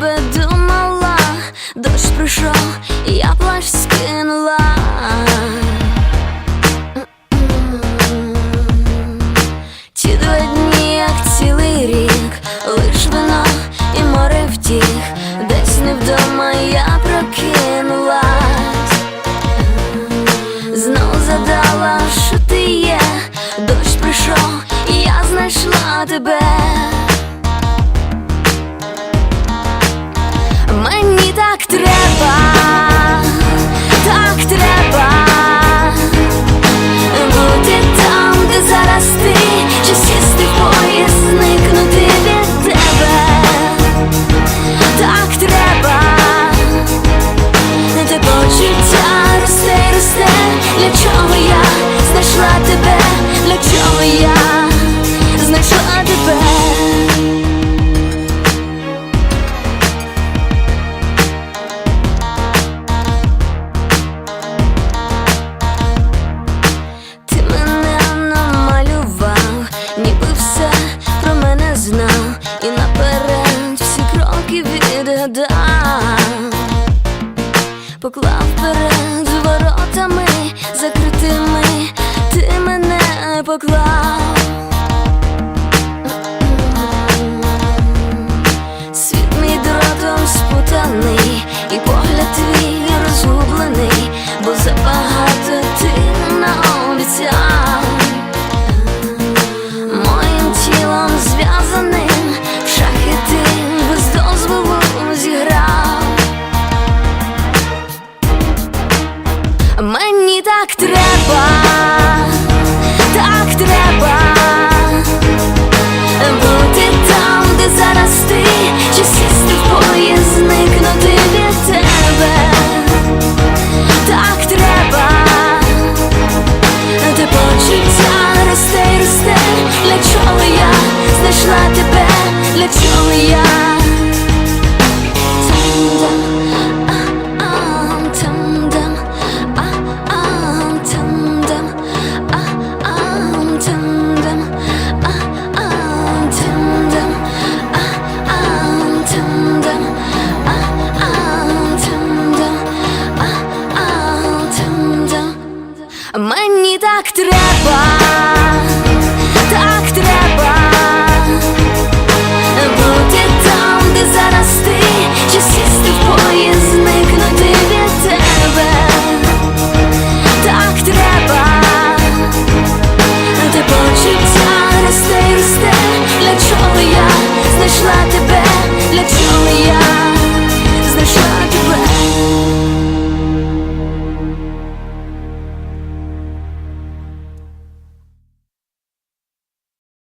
тебе думала, дощ прийшов, я плащ скинула. Ті два дні, як цілий рік, лиш вино і море втіх, десь не вдома я. як треба. ніби все про мене знав, і наперед всі кроки відгадав, поклав перед воротами закритими, ти мене поклав. так треба. Бай.